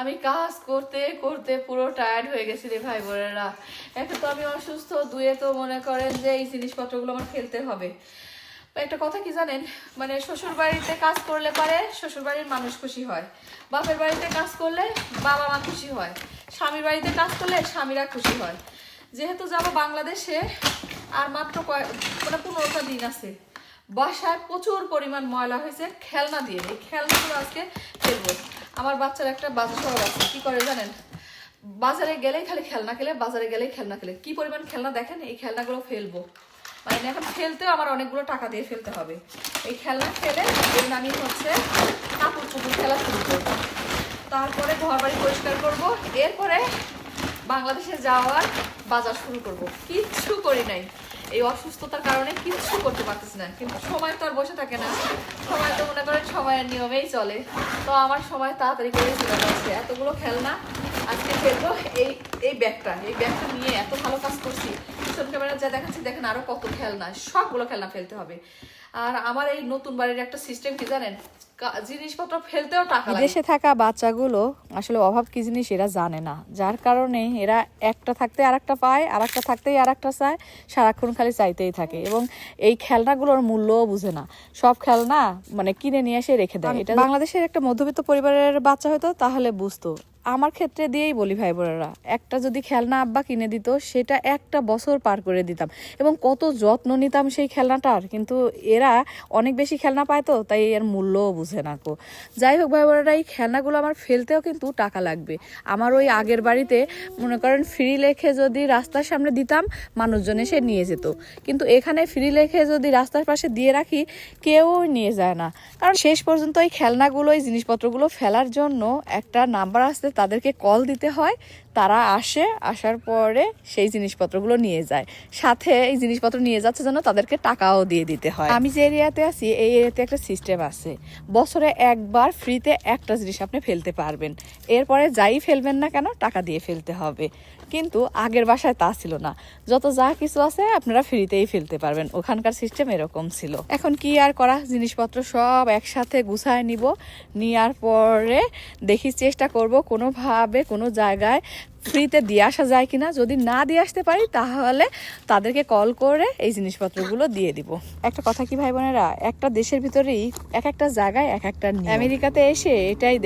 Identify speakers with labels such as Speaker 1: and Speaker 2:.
Speaker 1: আমি কাজ করতে করতে পুরো টায়ার্ড হয়ে গেছি রে ভাই বোনেরা একটা তো আমি অসুস্থ, দুয়ে তো মনে করেন যে এই জিনিসপত্রগুলো আমার ফেলতে হবে। একটা কথা কি জানেন? মানে শ্বশুর বাড়িতে কাজ করলে পারে শ্বশুর বাড়ির মানুষ খুশি হয়। বাপের বাড়িতে কাজ করলে বাবা মা খুশি হয়। স্বামীর বাড়িতে কাজ করলে স্বামীরা খুশি হয়। যেহেতু যাব বাংলাদেশে, আর মাত্র কয়েক মানে পনেরোটা দিন আছে। বাসায় প্রচুর পরিমাণ ময়লা হয়েছে, খেলনা দিয়ে। এই খেলনাগুলো আজকে ফেলব। আমার বাচ্চার একটা বাজার শহর আছে। কি করে জানেন? বাজারে গেলেই খালি খেলনা খেলে, বাজারে গেলেই খেলনা খেলে। কি পরিমাণ খেলনা দেখেন? এই খেলনাগুলো ফেলব। মানে এখন ফেলতেও আমার অনেকগুলো টাকা দিয়ে ফেলতে হবে। এই খেলনা ফেলে আমি হচ্ছে কাপড় চুপুর খেলা শুরু করব। তারপরে ঘর বাড়ি পরিষ্কার করব। এরপরে বাংলাদেশে যাওয়ার বাজার শুরু করব। কিচ্ছু করি নাই। এই অসুস্থতার কারণে কিচ্ছু করতে পারতেছি না। কিন্তু সময় তো আর বসে থাকে না। সময় মনে করেন সময়ের নিয়মেই চলে। তো আমার সময় তাড়াতাড়ি করে চলে যাচ্ছে। এতগুলো খেলনা আজকে ফেলব এই এই ব্যাগটা এই ব্যাগটা নিয়ে এত ভালো কাজ করছি। পিছন ক্যামেরা যা দেখাচ্ছি, দেখেন আরও কত খেলনা। সবগুলো খেলনা ফেলতে হবে। আর আমার এই নতুন বাড়ির একটা সিস্টেম কি জানেন? কা- জিনিসপত্র ফেলতেও টাকা
Speaker 2: বিদেশে থাকা বাচ্চাগুলো আসলে অভাব কি জিনিস এরা জানে না। যার কারণে এরা একটা থাকতে আর একটা পায় আর একটা থাকতেই আর একটা চায়। সারাক্ষণ খালি চাইতেই থাকে। এবং এই খেলনাগুলোর মূল্যও বুঝে না। সব খেলনা মানে কিনে নিয়ে এসে রেখে দেয়। এটা বাংলাদেশের একটা মধ্যবিত্ত পরিবারের বাচ্চা হয়তো তাহলে বুঝতো। আমার ক্ষেত্রে দিয়েই বলি ভাই বোনেরা একটা যদি খেলনা আব্বা কিনে দিত, সেটা একটা বছর পার করে দিতাম। এবং কত যত্ন নিতাম সেই খেলনাটার, কিন্তু এরা অনেক বেশি খেলনা পায় তো, তাই এর মূল্যও বুঝে না কো। যাই হোক ভাই বোনেরা এই খেলনাগুলো আমার ফেলতেও কিন্তু টাকা লাগবে। আমার ওই আগের বাড়িতে মনে করেন ফ্রি লেখে যদি রাস্তার সামনে দিতাম, মানুষজন এসে নিয়ে যেত। কিন্তু এখানে ফ্রি লেখে যদি রাস্তার পাশে দিয়ে রাখি, কেউ নিয়ে যায় না। কারণ শেষ পর্যন্ত এই খেলনাগুলো, এই জিনিসপত্রগুলো ফেলার জন্য একটা নাম্বার আসতে তাদেরকে কল দিতে হয়, তারা আসে, আসার পরে সেই জিনিসপত্রগুলো নিয়ে যায়। সাথে এই জিনিসপত্র নিয়ে যাচ্ছে যেন তাদেরকে টাকাও দিয়ে দিতে হয়। আমি যে এরিয়াতে আছি, এই এরিয়াতে একটা সিস্টেম আছে। বছরে একবার ফ্রিতে একটা জিনিস আপনি ফেলতে পারবেন। এরপরে যাই ফেলবেন না কেন, টাকা দিয়ে ফেলতে হবে। কিন্তু আগের বাসায় তা ছিল না। যত যা কিছু আছে আপনারা ফ্রিতেই ফেলতে পারবেন। ওখানকার সিস্টেম এরকম ছিল। এখন কি আর করা? জিনিসপত্র সব একসাথে গুছায় নিব। নেওয়ার পরে দেখি চেষ্টা করব কোনোভাবে কোনো জায়গায় ফ্রিতে দিয়ে আসা যায় কিনা। যদি না দিয়ে আসতে পারি তাহলে তাদেরকে কল করে এই জিনিসপত্রগুলো দিয়ে দিব। একটা কথা কি ভাই বোনেরা? একটা দেশের ভিতরেই এক একটা জায়গায় এক একটা আমেরিকাতে এসে এটাই